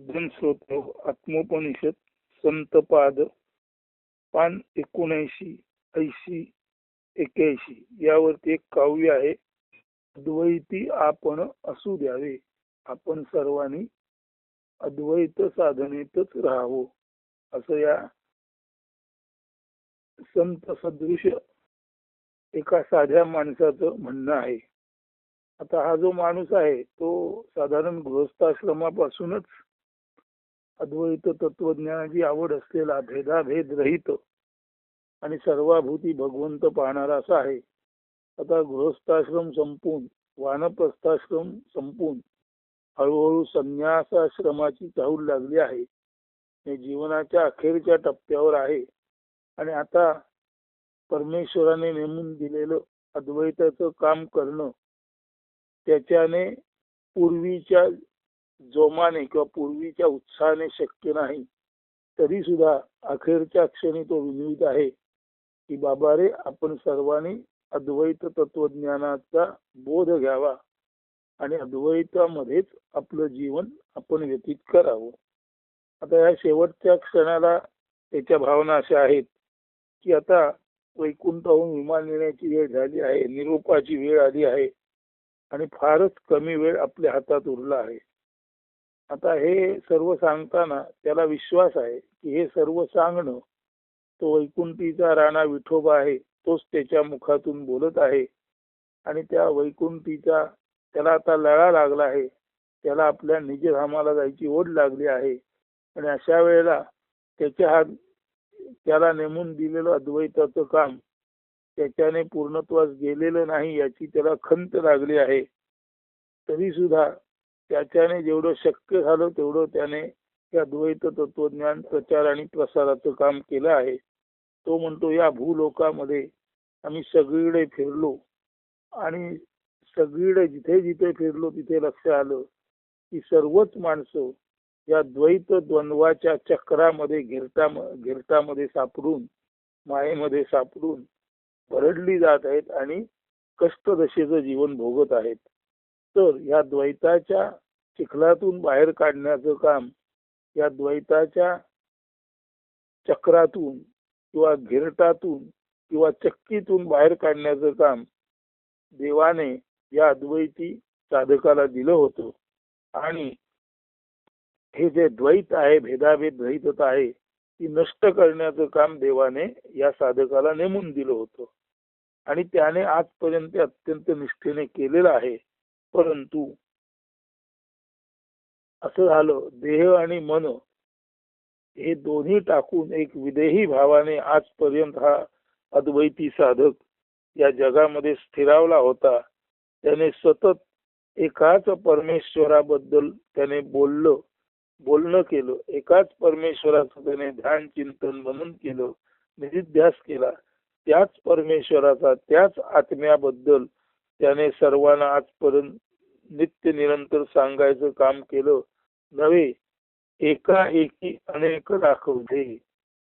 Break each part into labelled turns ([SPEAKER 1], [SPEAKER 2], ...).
[SPEAKER 1] स्रोत आत्मोपनिषद संतपाद पान एकोणऐंशी ऐंशी एक्याऐंशी यावरती एक काव्य आहे. अद्वैती आपण असू द्यावे. आपण सर्वांनी अद्वैत साधनेतच राहावं. असं या संत सदृश एका साध्या माणसाचं म्हणणं आहे. आता हा जो माणूस आहे तो साधारण गृहस्थाश्रमापासूनच अद्वैत तत्वज्ञानाची आवड असलेला भेदाभेद रहित आणि सर्वाभूती भगवंत पाहणारा असा आहे. आता गृहस्थाश्रम संपून वानप्रस्थाश्रम संपून हळूहळू संन्यासाश्रमाची चाहूल लागली आहे. हे जीवनाच्या अखेरच्या टप्प्यावर आहे. आणि आता परमेश्वराने नेमून दिलेलं अद्वैताचं काम करणं त्याच्याने पूर्वीच्या जोमाने किंवा पूर्वीच्या उत्साहाने शक्य नाही तरी सुद्धा अखेरच्या क्षणी तो विनिवित आहे की बाबा रे आपण सर्वांनी अद्वैत तत्वज्ञानाचा बोध घ्यावा आणि अद्वैतामध्येच आपलं जीवन आपण व्यतीत करावं. आता या शेवटच्या क्षणाला त्याच्या भावना अशा आहेत की आता वैकुंठाहून विमान येण्याची वेळ झाली आहे निरोपाची वेळ आली आहे आणि फारच कमी वेळ आपल्या हातात उरला आहे. आता हे सर्व सांगताना त्याला विश्वास आहे की हे सर्व सांगणं तो वैकुंठीचा राणा विठोबा आहे तोच त्याच्या मुखातून बोलत आहे. आणि त्या वैकुंठीचा त्याला आता लळा लागला आहे. त्याला आपल्या निजधामाला जायची ओढ लागली आहे. आणि अशा वेळेला त्याच्या हात त्याला नेमून दिलेलं अद्वैताचं काम त्याच्याने पूर्णत्वास गेलेलं नाही याची त्याला खंत लागली आहे. तरी सुद्धा त्याच्याने जेवढं शक्य झालं तेवढं त्याने या द्वैत तत्वज्ञान प्रचार आणि प्रसाराचं काम केलं आहे. तो म्हणतो या भूलोकामध्ये आम्ही सगळीकडे फिरलो आणि सगळीकडे जिथे जिथे फिरलो तिथे लक्ष आलं की सर्वच माणसं या द्वैत द्वंद्वाच्या चक्रामध्ये घिरता घिरतामध्ये सापडून मायेमध्ये सापडून भरडली जात आहेत आणि कष्टदशेचं जीवन भोगत आहेत. तर या द्वैताच्या चिखलातून बाहेर काढण्याचं काम या द्वैताच्या चक्रातून किंवा घिरटातून किंवा चक्कीतून बाहेर काढण्याचं काम देवाने या अद्वैती साधकाला दिलं होतं. आणि हे जे द्वैत आहे भेदाभेद द्वैतता आहे ती नष्ट करण्याचं काम देवाने या साधकाला नेमून दिलं होतं. आणि त्याने आजपर्यंत अत्यंत निष्ठेने केलेलं आहे. परंतु असं झालं देह आणि मन हे दोन्ही टाकून एक विदेही भावाने आजपर्यंत हा अद्वैती साधक या जगामध्ये स्थिरावला होता. त्याने सतत एकाच परमेश्वराबद्दल त्याने बोललं बोलणं केलं. एकाच परमेश्वराचं त्याने ध्यान चिंतन मनन केलं निधिध्यास केला. त्याच परमेश्वराचा त्याच आत्म्याबद्दल त्याने सर्वांना आजपर्यंत नित्य निरंतर सांगायचं काम केलं. नव्हे. एका एकी अनेक दाखवले.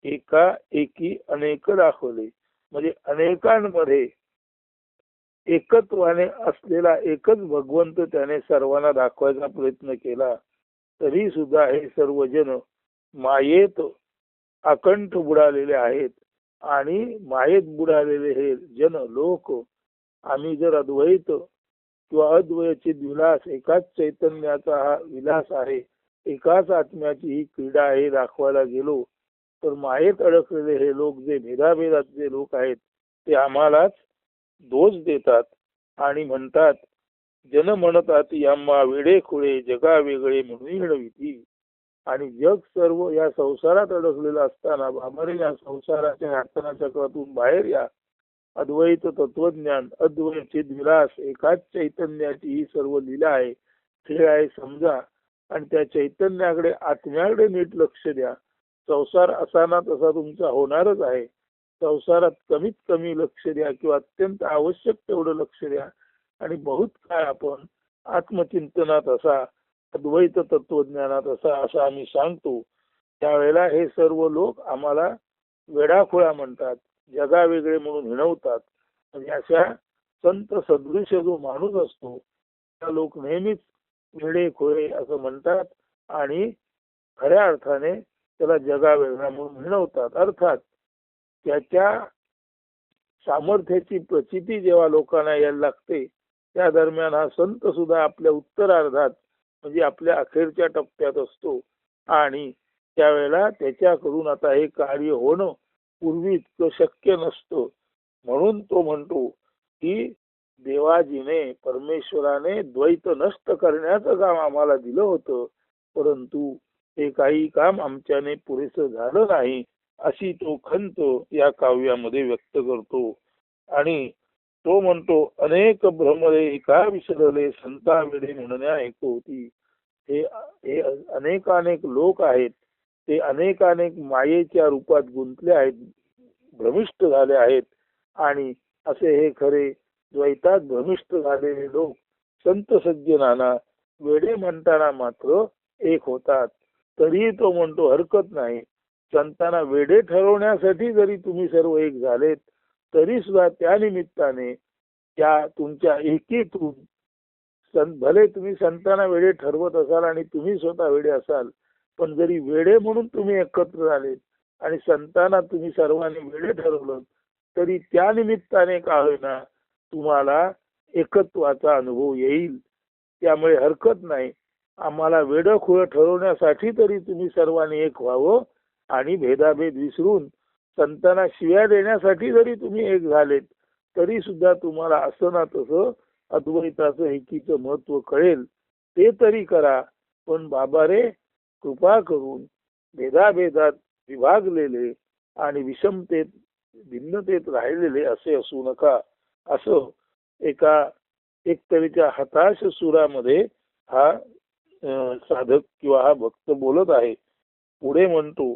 [SPEAKER 1] एका एकी अनेक दाखवले. म्हणजे अनेकांमध्ये एकत्वाने असलेला एकच भगवंत त्याने सर्वांना दाखवायचा प्रयत्न केला. तरी सुद्धा हे सर्वजन मायेत अकंठ बुडालेले आहेत. आणि मायेत बुडालेले हे जन लोक आम्ही जर अद्वैत किंवा अद्वैतचे विलास एकाच चैतन्याचा हा विलास आहे एकाच आत्म्याची ही क्रीडा आहे दाखवायला गेलो तर मायेत अडकलेले हे लोक जे भेदाभेदाचे लोक आहेत ते आम्हालाच दोष देतात आणि म्हणतात जन म्हणतात याम्मा वेडे खुळे जगा वेगळे म्हणून विधी आणि जग सर्व या संसारात अडकलेलं असताना बाबारे या संसाराच्या चक्रातून बाहेर या अद्वैत तत्वज्ञान अद्वैत विलास एकाच चैतन्याची ही सर्व लीला आहे. खेळ आहे समजा. आणि त्या चैतन्याकडे आत्म्याकडे नीट लक्ष द्या. संसार असाना तसा तुमचा होणारच आहे. संसारात कमीत कमी लक्ष द्या किंवा अत्यंत आवश्यक तेवढं लक्ष द्या. आणि बहुत काय आपण आत्मचिंतनात असा अद्वैत तत्वज्ञानात असा असं आम्ही सांगतो. त्यावेळेला हे सर्व लोक आम्हाला वेडाखोळा म्हणतात. जगा वेगळे म्हणून हिणवतात. म्हणजे अशा संत सदृश जो माणूस असतो त्या लोक नेहमीच वेळे खोळे असं म्हणतात आणि खऱ्या अर्थाने त्याला जगावेगळा म्हणून हिणवतात. अर्थात त्याच्या सामर्थ्याची प्रचिती जेव्हा लोकांना यायला लागते त्या दरम्यान हा संत सुद्धा आपल्या उत्तरार्धात म्हणजे आपल्या अखेरच्या टप्प्यात असतो. आणि त्यावेळेला त्याच्याकडून आता हे कार्य होणं पूर्वी इतकं शक्य नसतं. म्हणून तो म्हणतो की देवाजीने परमेश्वराने द्वैत नष्ट करण्याचं काम आम्हाला दिलं होतं. परंतु हे काही काम आमच्याने पुरेसं झालं नाही अशी तो खंत या काव्यामध्ये व्यक्त करतो. आणि तो म्हणतो अनेक भ्रमरे एका विसरले संता वेडे म्हणण्या ऐकवती होती. हे हे अनेकानेक लोक आहेत ते अनेकानेक मायेच्या रूपात गुंतले आहेत भ्रमिष्ट झाले आहेत आणि असे हे खरे द्वैतात भ्रमिष्ट झालेले लोक संत सज्जनाना वेडे म्हणताना मात्र एक होतात. तरीही तो म्हणतो हरकत नाही. संतांना वेडे ठरवण्यासाठी जरी तुम्ही सर्व एक झालेत तरी सुद्धा त्या निमित्ताने त्या तुमच्या एकीतून भले तुम्ही संतांना वेडे ठरवत असाल आणि तुम्ही स्वतः वेडे असाल पण जरी वेडे म्हणून तुम्ही एकत्र झालेत आणि संतांना तुम्ही सर्वांनी वेडे ठरवलं तरी त्या निमित्ताने का होईना तुम्हाला एकत्वाचा अनुभव येईल. त्यामुळे हरकत नाही. आम्हाला वेडखोळ ठरवण्यासाठी तरी तुम्ही सर्वांनी एक व्हावं आणि भेदाभेद विसरून संतांना शिव्या देण्यासाठी जरी तुम्ही एक झालेत तरी सुद्धा तुम्हाला असं ना तसं अद्वैताचं एकीचं महत्त्व कळेल. ते तरी करा. पण बाबा रे कृपा करून भेदाभेदात विभागलेले आणि विषमतेत भिन्नतेत राहिलेले असे असू नका. असं एका एक तऱ्हेच्या हताश सुरामध्ये हा साधक किंवा हा भक्त बोलत आहे. पुढे म्हणतो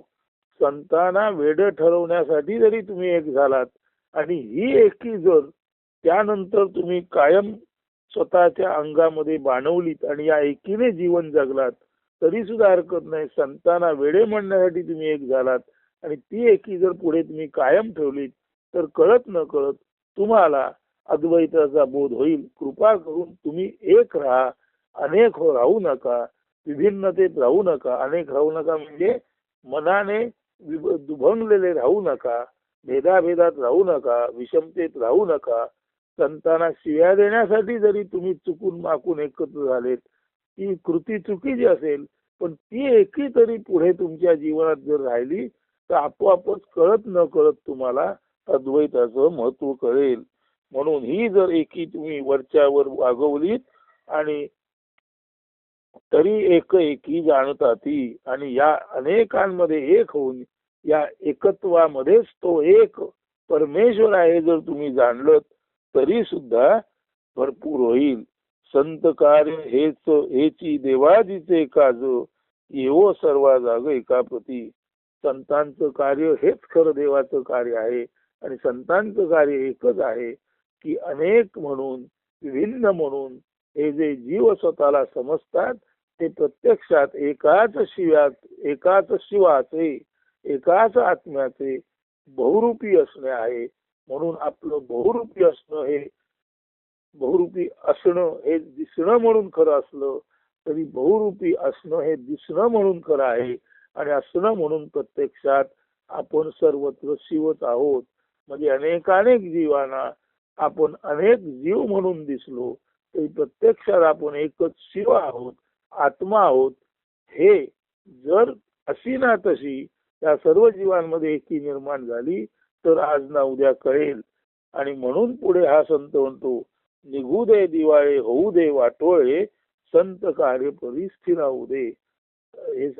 [SPEAKER 1] संतांना वेड ठरवण्यासाठी जरी तुम्ही एक झालात आणि ही एकी जर त्यानंतर तुम्ही कायम स्वतःच्या अंगामध्ये बाणवलीत आणि या एकीने जीवन जगलात तरी सुद्धा हरकत नाही. संतांना वेडे म्हणण्यासाठी तुम्ही एक झालात आणि ती एकी जर पुढे तुम्ही कायम ठेवलीत तर कळत न कळत तुम्हाला अद्वैताचा बोध होईल. कृपा करून तुम्ही एक राहा अनेक हो राहू नका विभिन्नतेत राहू नका. अनेक राहू नका म्हणजे मनाने दुभंगलेले राहू नका भेदाभेदात राहू नका विषमतेत राहू नका. संतांना शिव्या देण्यासाठी जरी तुम्ही चुकून माकून एकत्र झालेत ती कृती चुकीची असेल पण ती एकी तरी पुढे तुमच्या जीवनात जर राहिली तर आपोआपच कळत न कळत तुम्हाला अद्वैताचं महत्त्व कळेल. म्हणून ही जर एकी तुम्ही वरच्यावर वागवलीत आणि तरी एक एकी जाणता ती आणि या अनेकांमध्ये एक होऊन या एकत्वामध्येच तो एक परमेश्वर आहे जर तुम्ही जाणलं तरी सुद्धा भरपूर होईल. संत कार्य हेच हेची देवाजीचे काज. येवो सर्व जाग एका प्रती. संतांचं कार्य हेच खरं देवाचं कार्य आहे. आणि संतांचं कार्य एकच आहे की अनेक म्हणून विभिन्न म्हणून हे जे जीव स्वतःला समजतात ते प्रत्यक्षात एकाच शिवात एकाच शिवाचे एकाच आत्म्याचे बहुरूपी असणे आहे. म्हणून आपलं बहुरूपी असणं हे बहुरूपी असणं हे दिसणं म्हणून खरं असलं तरी बहुरूपी असणं हे दिसणं म्हणून खरं आहे. आणि असणं म्हणून प्रत्यक्षात आपण सर्वत्र शिवत आहोत. म्हणजे अनेकानेक जीवांना आपण अनेक जीव म्हणून दिसलो तरी प्रत्यक्षात आपण एकच शिव आहोत आत्मा आहोत. हे जर अशी ना तशी त्या सर्व जीवांमध्ये एकी निर्माण झाली तर आज ना उद्या कळेल. आणि म्हणून पुढे हा संत म्हणतो निघू दे दिवाळे होऊ दे वाटोळे संत कार्य परिस्थिर होऊ दे.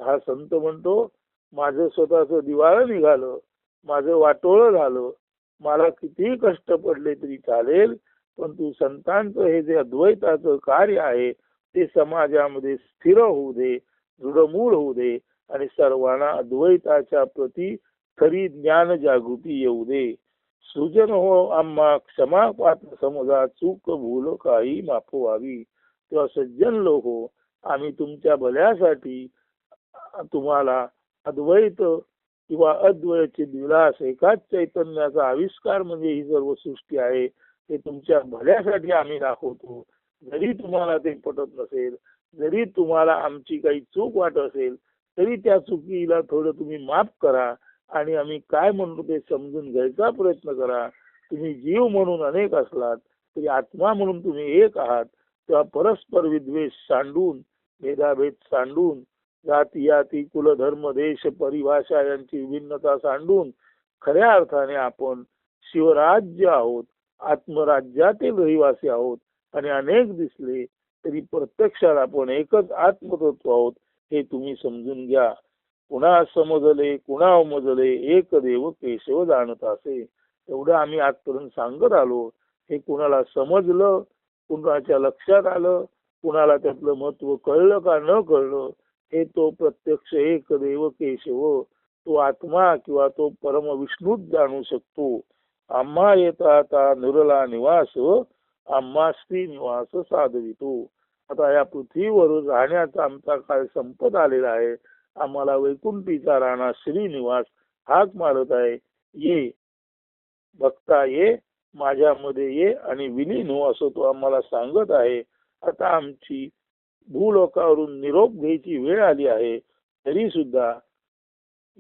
[SPEAKER 1] हा संत म्हणतो माझं स्वतःच दिवाळ निघालं माझं वाटोळ झालं मला कितीही कष्ट पडले तरी चालेल पण तू संतांचं हे जे अद्वैताचं कार्य आहे ते समाजामध्ये स्थिर होऊ दे दृढमूळ होऊ दे आणि सर्वांना अद्वैताच्या प्रती खरी ज्ञान जागृती येऊ दे. सृजन हो आम्हा क्षमा पात्र समजा चूक भूल काही माफ व्हावी तेव्हा सज्जन लोक हो आम्ही तुमच्या भल्यासाठी तुम्हाला अद्वैत किंवा अद्वैतचे विलास एकाच चैतन्याचा आविष्कार म्हणजे ही सर्व सृष्टी आहे ते तुमच्या भल्यासाठी आम्ही दाखवतो जरी तुम्हाला ते पटत नसेल जरी तुम्हाला आमची काही चूक वाटत असेल तरी त्या चुकीला थोडं तुम्ही माफ करा आणि आम्ही काय म्हणतो ते समजून घ्यायचा प्रयत्न करा. तुम्ही जीव म्हणून अनेक असलात तरी आत्मा म्हणून तुम्ही एक आहात. तेव्हा परस्पर विद्वेष सांडून भेदाभेद सांडून जाती याती कुलधर्म देश परिभाषा यांची विभिन्नता सांडून खऱ्या अर्थाने आपण शिवराज्य आहोत आत्मराज्यातील रहिवासी आहोत. आणि अनेक दिसले तरी प्रत्यक्षात आपण एकच आत्मतत्व आहोत हे तुम्ही समजून घ्या. कुणा समजले कुणा उमजले एक देव केशव जाणत असे. एवढं आम्ही आजपर्यंत सांगत आलो. हे कुणाला समजलं कुणाच्या लक्षात आलं कुणाला त्यातलं महत्त्व कळलं का न कळलं हे तो प्रत्यक्ष एक देव केशव तो आत्मा किंवा तो परम विष्णूच जाणू शकतो. आम्हा येता आता निरला निवास आम्हा स्त्री निवास साधवितो. आता या पृथ्वीवर राहण्याचा आमचा काळ संपत आलेला आहे. आम्हाला वैकुंठीचा राणा श्रीनिवास हाक मारत आहे. ये भक्ता ये माझ्यामध्ये ये आणि विलीन हो असं तो आम्हाला सांगत आहे. आता आमची भूलोकावरून निरोप घ्यायची वेळ आली आहे. तरी सुद्धा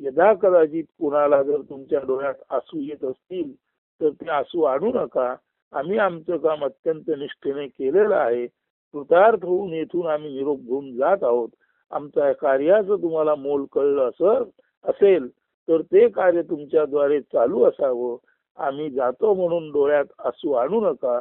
[SPEAKER 1] यदा कदाचित कुणाला जर तुमच्या डोळ्यात आसू येत असतील तर ते आसू आणू नका. आम्ही आमचं काम अत्यंत निष्ठेने केलेलं आहे. कृतार्थ होऊन येथून आम्ही निरोप घेऊन जात आहोत. आमच्या कार्याचं तुम्हाला मोल कळलं असं असेल तर ते कार्य तुमच्याद्वारे चालू असावं. आम्ही जातो म्हणून डोळ्यात आसू आणू नका.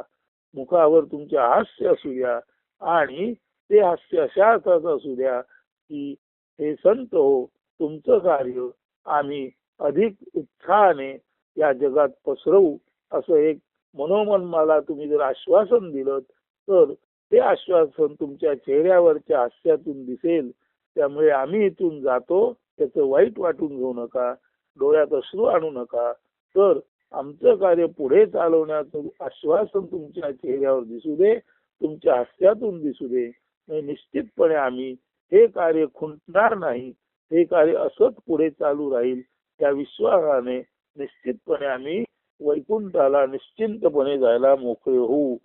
[SPEAKER 1] मुखावर तुमचे हास्य असू द्या आणि ते हास्य अशा अर्थाचं असू द्या की हे संत हो तुमचं कार्य आम्ही अधिक उत्साहाने या जगात पसरवू. असं एक मनोमन मला तुम्ही जर आश्वासन दिलं तर ते आश्वासन तुमच्या चेहऱ्यावरच्या हास्यातून दिसेल. त्यामुळे आम्ही इथून जातो. त्याचं वाईट वाटून घेऊ नका. डोळ्यात अश्रू आणू नका. तर आमचं कार्य पुढे चालवण्याचं आश्वासन तुमच्या चेहऱ्यावर दिसू दे. तुमच्या हास्यातून दिसू दे. निश्चितपणे आम्ही हे कार्य खुंटणार नाही. हे कार्य असंच पुढे चालू राहील. त्या विश्वासाने निश्चितपणे आम्ही वैकुंठाला निश्चिंतपणे जायला मोकळे होऊ.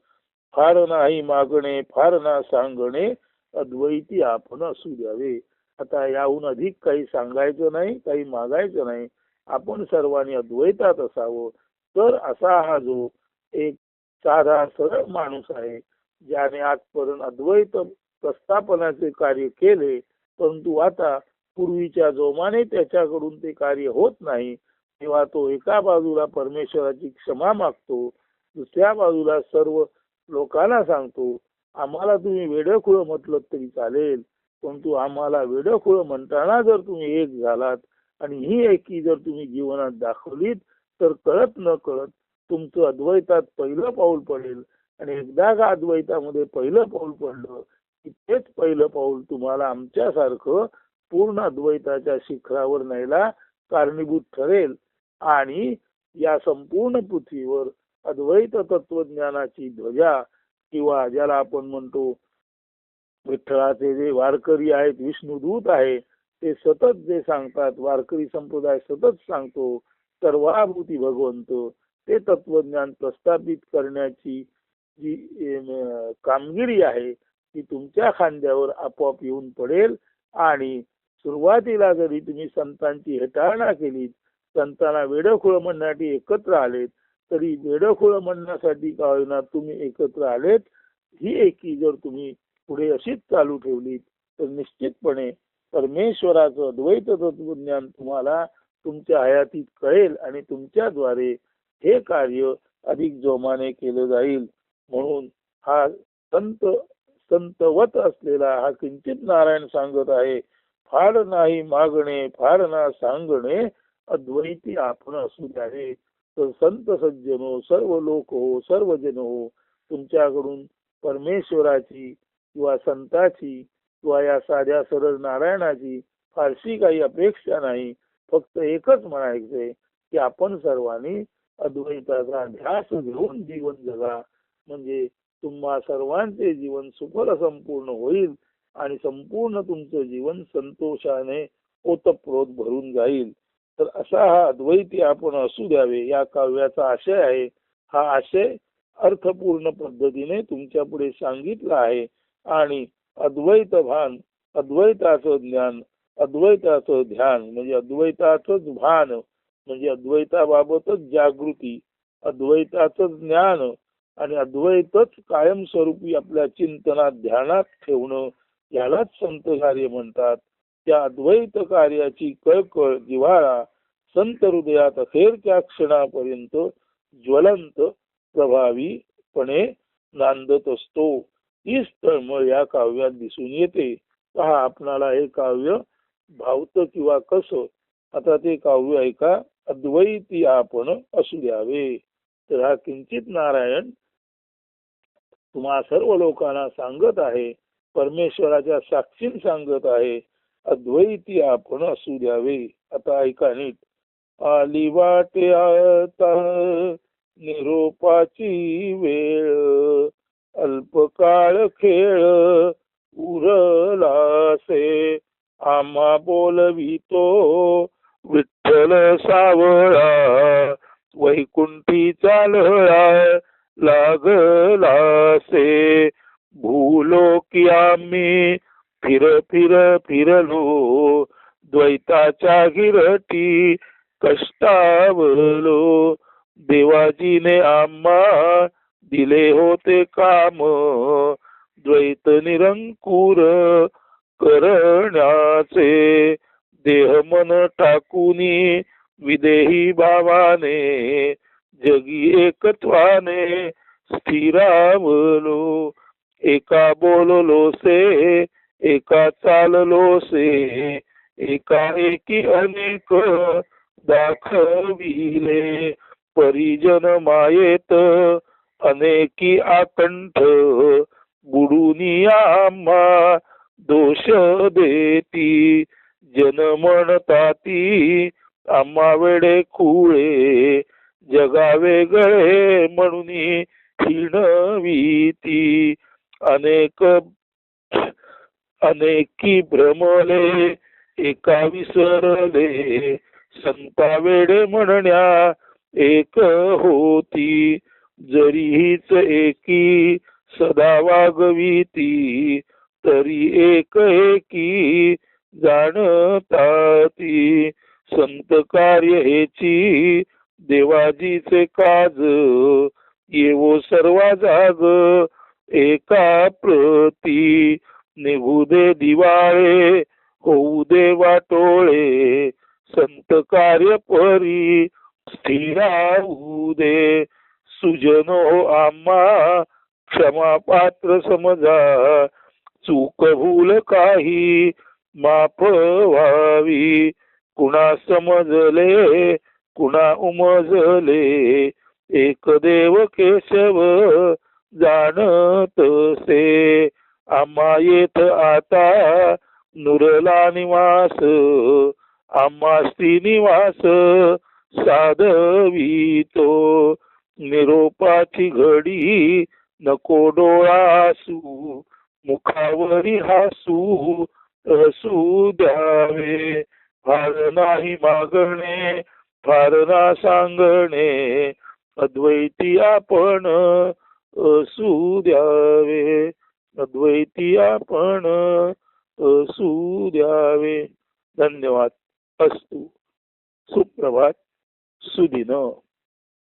[SPEAKER 1] फार नाही मागणे फार ना सांगणे अद्वैती आपण असू द्यावे. आता याहून अधिक काही सांगायचं नाही काही मागायचं नाही. आपण सर्वांनी अद्वैतात असावं. तर असा हा जो एक साधा सरळ माणूस आहे ज्याने आजपर्यंत अद्वैत प्रस्थापनाचे कार्य केले परंतु आता पूर्वीच्या जोमाने त्याच्याकडून ते कार्य होत नाही तेव्हा तो एका बाजूला परमेश्वराची क्षमा मागतो दुसऱ्या बाजूला सर्व लोकांना सांगतो आम्हाला तुम्ही वेडखुळ म्हटलं तरी चालेल परंतु आम्हाला वेडखुळ म्हणताना जर तुम्ही एक झालात आणि ही एकी जर तुम्ही जीवनात दाखवलीत तर कळत न कळत तुमचं अद्वैतात पहिलं पाऊल पडेल आणि एकदा का अद्वैतामध्ये पहिलं पाऊल पडलं की तेच पहिलं पाऊल तुम्हाला आमच्यासारखं पूर्ण अद्वैताच्या शिखरावर न्यायला कारणीभूत ठरेल आणि या संपूर्ण पृथ्वीवर अद्वैत तत्वज्ञानाची ध्वजा किंवा ज्याला आपण म्हणतो विठ्ठलाचे जे वारकरी आहेत विष्णुदूत आहे ते सतत जे सांगतात वारकरी संप्रदाय सतत सांगतो सर्वाभूती भगवंत ते तत्वज्ञान प्रस्थापित करण्याची जी कामगिरी आहे ती तुमच्या खांद्यावर आपोआप येऊन पडेल आणि सुरुवातीला जरी तुम्ही संतांची हेटाळणा केली संतांना वेडखुळ म्हणण्यासाठी एकत्र आलेत तरी वेडखोळ म्हणण्यासाठी का होईना तुम्ही एकत्र आलेत? ही एकी जर तुम्ही पुढे अशीच चालू ठेवली तर निश्चितपणे परमेश्वराचं अद्वैत तत्वज्ञान तुम्हाला तुमच्या हयातीत कळेल आणि तुमच्याद्वारे हे कार्य अधिक जोमाने केलं जाईल. म्हणून हा संत संतवत असलेला हा किंचित नारायण सांगत आहे फार नाही मागणे फार ना सांगणे अद्वैती आपण असू द्यावे. संत सज्जनो सर्व लोक हो सर्व जन हो तुमच्याकडून परमेश्वराची किंवा संताची किंवा या साध्या सरळ नारायणाची फारशी काही अपेक्षा नाही. फक्त एकच म्हणायचंय की आपण सर्वांनी अद्वैताचा ध्यास घेऊन जीवन जगा. म्हणजे तुम्हा सर्वांचे जीवन सुफल संपूर्ण होईल आणि संपूर्ण तुमचं जीवन संतोषाने ओतप्रोत भरून जाईल. तर असा हा अद्वैती आपण असू द्यावे या काव्याचा आशय आहे. हा आशय अर्थपूर्ण पद्धतीने तुमच्यापुढे सांगितला आहे. आणि अद्वैत भान अद्वैताचं ज्ञान अद्वैताचं ध्यान म्हणजे अद्वैताचंच भान म्हणजे अद्वैताबाबतच जागृती अद्वैताचं ज्ञान आणि अद्वैतच कायमस्वरूपी आपल्या चिंतनात ध्यानात ठेवणं यालाच संत कार्य म्हणतात. त्या अद्वैत कार्याची कळकळ जिव्हाळा संत हृदयात अखेरच्या क्षणापर्यंत ज्वलंत प्रभावीपणे नांदत असतो. हीच तळमळ या काव्यात दिसून येते. पहा आपणाला हे काव्य भावतं किंवा कस? आता ते काव्य ऐका अद्वैती आपण असू द्यावे. तर हा किंचित नारायण तुम्हा सर्व लोकांना सांगत आहे परमेश्वराच्या साक्षीन सांगत आहे. अद्वैती आपण असू द्यावे. आता ऐका नीट. आली वाटे आता निरोपाची वेळ. अल्पकाळ खेळ उरलासे. आम्हा बोलवितो विठ्ठल सावळा. वैकुंठी चालळा लागलासे. भूलो की आम्ही फिर फिर फिरलो द्वैताच्या गिरटी कष्टावलो देवाजीने आम्हा दिले होते काम द्वैत निरंकुर करण्याचे देह मन टाकूनी विदेही भावाने जगी एकत्वाने स्थिरावलो एका बोललो से एका चाललो से एका एकी अनेक दाखविले. परिजन मायेत अनेकी आकंठ बुडूनी आम्हा दोष देती. जन म्हणताती आम्हा वेडे खुळे जगा वेगळे म्हणून हिणवीती अनेक अनेकी भ्रमले एका विसरले. संता वेडे म्हणण्या एक होती. जरी हीच एकी सदा वागविती तरी एक एकी जाणताती. संत कार्य हेची देवाजीचे काज. येवो सर्वा जाग एका प्रती. निघू दे दिवाळे होऊ दे वाटोळे संत कार्य परी स्थिराऊ दे. सुजनो आम्हा क्षमा पात्र समजा चूक भूल काही माफ व्हावी. कुणा समजले कुणा उमजले एक देव केशव जाणत से आम्हा येत आता नुरला निवास आम्हा श्रीनिवास साधवितो. निरोपाची घडी नको डोळासू मुखावरी हासू हसू द्यावे. फार नाही मागणे फार ना सांगणे अद्वैती आपण असू द्यावे. अद्वैती आपण असू द्यावे धन्यवाद. अस्तु. सुप्रभात. सुदिन.